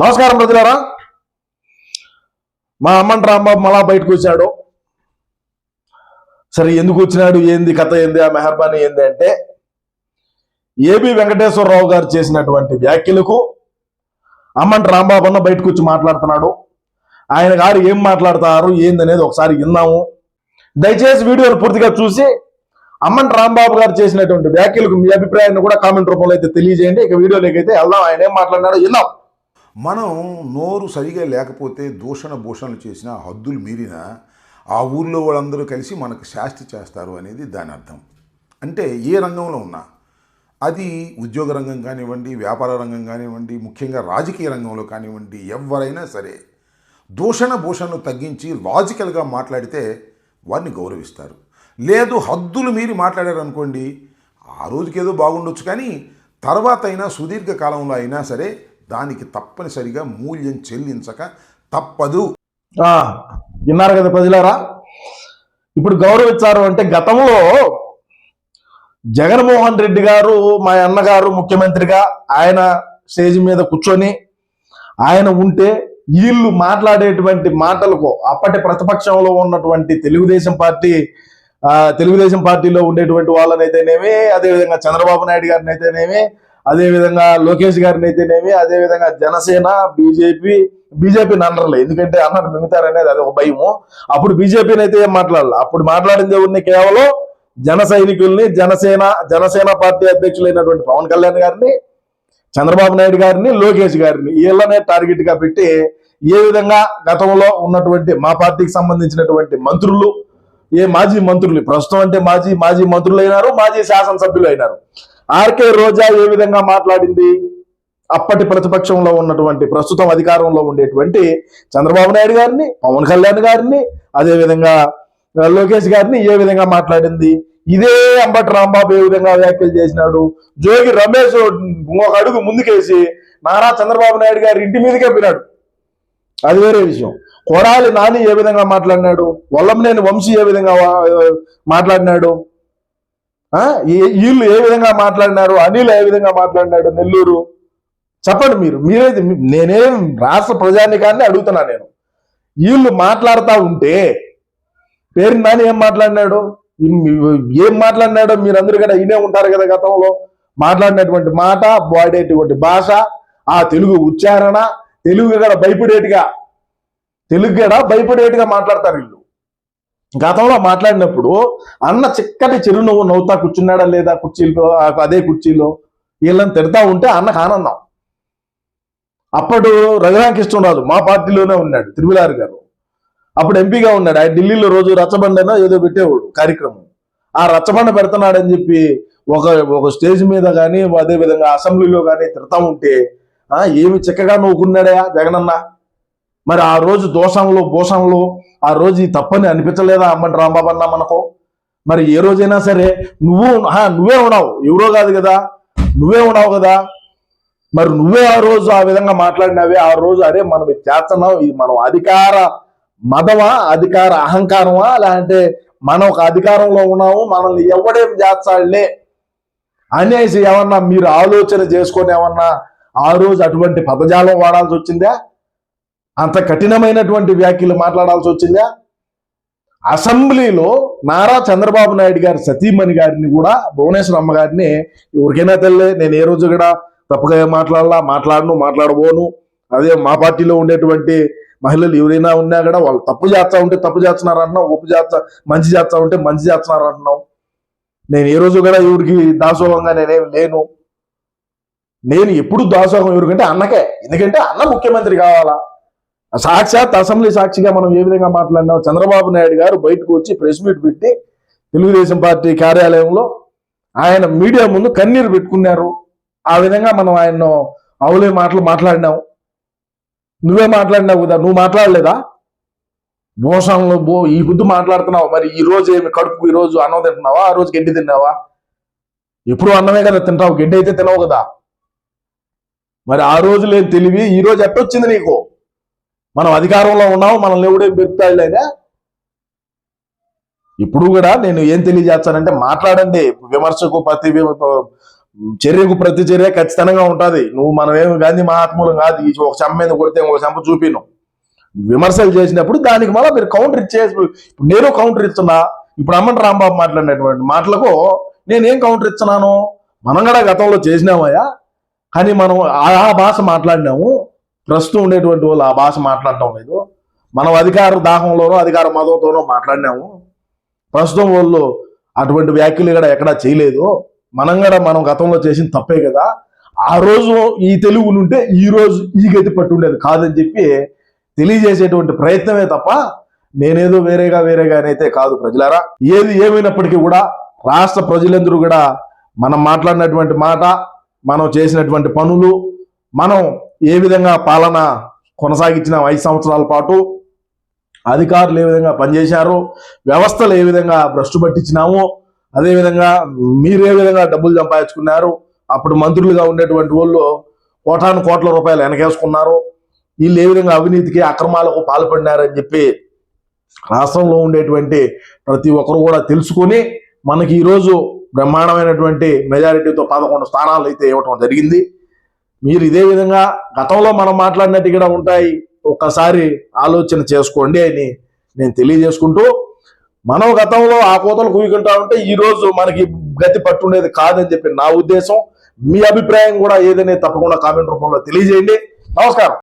నమస్కారం ప్రజలారా. మా అమ్మంట రాంబాబు మళ్ళా బయటకు వచ్చాడు. సరే ఎందుకు వచ్చినాడు? ఏంది కథ ఏంది? ఆ మెహర్బానీ ఏంది అంటే ఏబి వెంకటేశ్వరరావు గారు చేసినటువంటి వ్యాఖ్యలకు అమ్మంట రాంబాబు అన్న బయటకు వచ్చి మాట్లాడుతున్నాడు. ఆయన గారు ఏం మాట్లాడతారు? ఏంది అనేది ఒకసారి విన్నాము. దయచేసి వీడియోను పూర్తిగా చూసి అమ్మంట రాంబాబు గారు చేసినటువంటి వ్యాఖ్యలకు మీ అభిప్రాయాన్ని కూడా కామెంట్ రూపంలో అయితే తెలియజేయండి. ఇక వీడియోలోకి అయితే వెళ్దాం. ఆయన ఏం మాట్లాడినాడో విన్నాం. మనం నోరు సరిగా లేకపోతే దూషణ భూషణలు చేసిన హద్దులు మీరిన ఆ ఊర్లో వాళ్ళందరూ కలిసి మనకు శాస్తి చేస్తారు అనేది దాని అర్థం. అంటే ఏ రంగంలో ఉన్నా అది ఉద్యోగ రంగం కానివ్వండి వ్యాపార రంగం కానివ్వండి ముఖ్యంగా రాజకీయ రంగంలో కానివ్వండి ఎవరైనా సరే దూషణ భూషణను తగ్గించి లాజికల్గా మాట్లాడితే వారిని గౌరవిస్తారు. లేదు హద్దులు మీరి మాట్లాడారు అనుకోండి ఆ రోజుకి ఏదో బాగుండొచ్చు కానీ తర్వాత అయినా సుదీర్ఘ కాలంలో అయినా సరే దానికి తప్పనిసరిగా మూల్యం చెల్లించక తప్పదు. విన్నారు కదా ప్రజలారా? ఇప్పుడు గౌరవించారు అంటే గతంలో జగన్మోహన్ రెడ్డి గారు మా అన్నగారు ముఖ్యమంత్రిగా ఆయన స్టేజ్ మీద కూర్చొని ఆయన ఉంటే వీళ్ళు మాట్లాడేటువంటి మాటలకు అప్పటి ప్రతిపక్షంలో ఉన్నటువంటి తెలుగుదేశం పార్టీ తెలుగుదేశం పార్టీలో ఉండేటువంటి వాళ్ళనైతేనేమి అదేవిధంగా చంద్రబాబు నాయుడు గారిని అయితేనేమి అదేవిధంగా లోకేష్ గారిని అయితేనేమి అదేవిధంగా జనసేన బీజేపీ బీజేపీని అనర్లే ఎందుకంటే అన్నారు మిగతారనేది అది ఒక భయము. అప్పుడు బీజేపీని అయితే ఏం మాట్లాడాలి. అప్పుడు మాట్లాడింది ఎవరిని కేవలం జన సైనికుల్ని జనసేన జనసేన పార్టీ అధ్యక్షులైనటువంటి పవన్ కళ్యాణ్ గారిని చంద్రబాబు నాయుడు గారిని లోకేష్ గారిని వీళ్ళనే టార్గెట్గా పెట్టి ఏ విధంగా గతంలో ఉన్నటువంటి మా పార్టీకి సంబంధించినటువంటి మంత్రులు ఏ మాజీ మంత్రులు ప్రస్తుతం అంటే మాజీ మాజీ మంత్రులు అయినారు మాజీ శాసనసభ్యులు అయినారు ఆర్కే రోజా ఏ విధంగా మాట్లాడింది? అప్పటి ప్రతిపక్షంలో ఉన్నటువంటి ప్రస్తుతం అధికారంలో ఉండేటువంటి చంద్రబాబు నాయుడు గారిని పవన్ కళ్యాణ్ గారిని అదేవిధంగా లోకేష్ గారిని ఏ విధంగా మాట్లాడింది? ఇదే అంబటి రాంబాబు ఏ విధంగా వ్యాఖ్యలు చేసినాడు? జోగి రమేష్ ఒక అడుగు ముందుకేసి నారా చంద్రబాబు నాయుడు గారి ఇంటి మీదకే పోయినాడు. అది వేరే విషయం. కొడాలి నాని ఏ విధంగా మాట్లాడినాడు? వల్లంనేని వంశీ ఏ విధంగా మాట్లాడినాడు? వీళ్ళు ఏ విధంగా మాట్లాడినారు? అనిల్ ఏ విధంగా మాట్లాడినాడు? నెల్లూరు? చెప్పండి మీరు. మీరే నేనేం రాష్ట్ర ప్రజానికాన్ని అడుగుతున్నా నేను. వీళ్ళు మాట్లాడుతూ ఉంటే పేరు నాని ఏం మాట్లాడినాడు? ఏం మాట్లాడినాడో మీరందరూ కూడా ఇనే ఉంటారు కదా గతంలో. మాట్లాడినటువంటి మాట వాడేటువంటి భాష ఆ తెలుగు ఉచ్చారణ తెలుగు కూడా భయపడేట్టుగా తెలుగు కూడా భయపడేట్టుగా మాట్లాడతారు వీళ్ళు. గతంలో మాట్లాడినప్పుడు అన్న చిక్కటి చిరునవ్వు నవ్వుతా కూర్చున్నాడా లేదా? కుర్చీలో అదే కుర్చీలో వీళ్ళని తిడతా ఉంటే అన్నకు ఆనందం. అప్పుడు రఘురామకృష్ణరాజు మా పార్టీలోనే ఉన్నాడు తిరుమలారు గారు. అప్పుడు ఎంపీగా ఉన్నాడు. ఆయన ఢిల్లీలో రోజు రచ్చబండనో ఏదో పెట్టేవాడు కార్యక్రమం. ఆ రచ్చబండ పెడుతున్నాడని చెప్పి ఒక ఒక స్టేజ్ మీద కానీ అదే విధంగా అసెంబ్లీలో కానీ తిడతా ఉంటే ఆ ఏమి చిక్కగా నవ్వుకున్నాడా జగనన్న? మరి ఆ రోజు దోషంలో భూషంలో ఆ రోజు ఈ తప్పని అనిపించలేదా అమ్మని రాంబాబు అన్న మనకు? మరి ఏ రోజైనా సరే నువ్వు నువ్వే ఉన్నావు. ఎవరో కాదు కదా. నువ్వే ఉన్నావు కదా. మరి నువ్వే ఆ రోజు ఆ విధంగా మాట్లాడినావే. ఆ రోజు అరే మనం ఇది చేస్తున్నాం. ఇది మనం అధికార మదమా? అధికార అహంకారమా? లేదంటే మనం ఒక అధికారంలో ఉన్నాము. మనల్ని ఎవడేం చేస్తాడులే? అనేసి ఏమన్నా మీరు ఆలోచన చేసుకొని ఏమన్నా ఆ రోజు అటువంటి పదజాలం వాడాల్సి వచ్చిందా? అంత కఠినమైనటువంటి వ్యాఖ్యలు మాట్లాడాల్సి వచ్చిందా? అసెంబ్లీలో నారా చంద్రబాబు నాయుడు గారి సతీమణి గారిని కూడా భువనేశ్వరమ్మ గారిని ఎవరికైనా తెల్లే నేను ఏ రోజు కూడా తప్పగా మాట్లాడాలా మాట్లాడను మాట్లాడబోను. అదే మా పార్టీలో ఉండేటువంటి మహిళలు ఎవరైనా ఉన్నా కూడా వాళ్ళు తప్పు చేస్తా ఉంటే తప్పు చేస్తున్నారు అంటున్నాం ఒప్పు చేస్తా మంచి చేస్తా ఉంటే మంచి చేస్తున్నారు అంటున్నాం నేను ఏ రోజు కూడా ఎవరికి దాసోహంగా నేనేం లేను. నేను ఎప్పుడు దాసోహం ఎవరికంటే అన్నకే. ఎందుకంటే అన్న ముఖ్యమంత్రి కావాలా? సాక్షాత్ అసెంబ్లీ సాక్షిగా మనం ఏ విధంగా మాట్లాడినాం చంద్రబాబు నాయుడు గారు బయటకు వచ్చి ప్రెస్ మీట్ పెట్టి తెలుగుదేశం పార్టీ కార్యాలయంలో ఆయన మీడియా ముందు కన్నీరు పెట్టుకున్నారు. ఆ విధంగా మనం ఆయన అవులే మాటలు మాట్లాడినాం. నువ్వే మాట్లాడినావు కదా నువ్వు మాట్లాడలేదా? మోసంలో బో ఈ బుద్ధి మాట్లాడుతున్నావు. మరి ఈ రోజు ఏమి కడుపు ఈ రోజు అన్నం తింటున్నావా? ఆ రోజు గడ్డి తిన్నావా? ఎప్పుడు అన్నమే కదా తింటావు గడ్డి అయితే తినవు కదా. మరి ఆ రోజు లేని తెలివి? ఈ రోజు ఎట్టొచ్చింది నీకు? మనం అధికారంలో ఉన్నాము మనల్ని ఎవడేం పెరుగుతాయిలేదా ఇప్పుడు కూడా నేను ఏం తెలియజేస్తానంటే మాట్లాడండి. విమర్శకు ప్రతి చర్యకు ప్రతి చర్య ఖచ్చితంగా ఉంటుంది. నువ్వు మనమేమి గాంధీ మహాత్ములు కాదు. ఈ ఒక చెంప మీద కొడితే ఒక చెంప చూపిను. విమర్శలు చేసినప్పుడు దానికి మళ్ళీ మీరు కౌంటర్ ఇచ్చేసి ఇప్పుడు నేను కౌంటర్ ఇస్తున్నా. ఇప్పుడు అమ్మన్ రాంబాబు మాట్లాడినటువంటి మాటలకు నేనేం కౌంటర్ ఇస్తున్నాను? మనం కూడా గతంలో చేసినామయ్యా. కానీ మనం ఆ ఆ భాష మాట్లాడినాము. ప్రస్తుతం ఉండేటువంటి వాళ్ళు ఆ భాష మాట్లాడటం లేదు. మనం అధికార దాహంలోనో అధికార మదంతోనో మాట్లాడినాము. ప్రస్తుతం వాళ్ళు అటువంటి వ్యాఖ్యలు కూడా ఎక్కడా చేయలేదు. మనం కూడా మనం గతంలో చేసిన తప్పే కదా. ఆ రోజు ఈ తెలుగు ఉంటే ఈ రోజు ఈ గతి పట్టుండేది కాదని చెప్పి తెలియజేసేటువంటి ప్రయత్నమే తప్ప నేనేదో వేరేగా వేరేగానైతే కాదు ప్రజలారా. ఏది ఏమైనప్పటికీ కూడా రాష్ట్ర ప్రజలందరూ కూడా మనం మాట్లాడినటువంటి మాట మనం చేసినటువంటి పనులు మనం ఏ విధంగా పాలన కొనసాగించిన ఐదు సంవత్సరాల పాటు అధికారులు ఏ విధంగా పనిచేశారు వ్యవస్థలు ఏ విధంగా భ్రష్టు పట్టించినాము అదేవిధంగా మీరు ఏ విధంగా డబ్బులు సంపాదించుకున్నారు అప్పుడు మంత్రులుగా ఉండేటువంటి వాళ్ళు కోటాను కోట్ల రూపాయలు వెనకేసుకున్నారు వీళ్ళు ఏ విధంగా అవినీతికి అక్రమాలకు పాల్పడినారని చెప్పి రాష్ట్రంలో ఉండేటువంటి ప్రతి ఒక్కరు కూడా తెలుసుకొని మనకి ఈరోజు బ్రహ్మాండమైనటువంటి మెజారిటీతో పదకొండు స్థానాలు అయితే ఇవ్వటం జరిగింది. మీరు ఇదే విధంగా గతంలో మనం మాట్లాడినట్టు కూడా ఉంటాయి. ఒక్కసారి ఆలోచన చేసుకోండి అని నేను తెలియజేసుకుంటూ మనం గతంలో ఆ కోతలు కూయకుంటా ఉంటే ఈరోజు మనకి గతి పట్టుండేది కాదని చెప్పి నా ఉద్దేశం. మీ అభిప్రాయం కూడా ఏదైనా తప్పకుండా కామెంట్ రూపంలో తెలియజేయండి. నమస్కారం.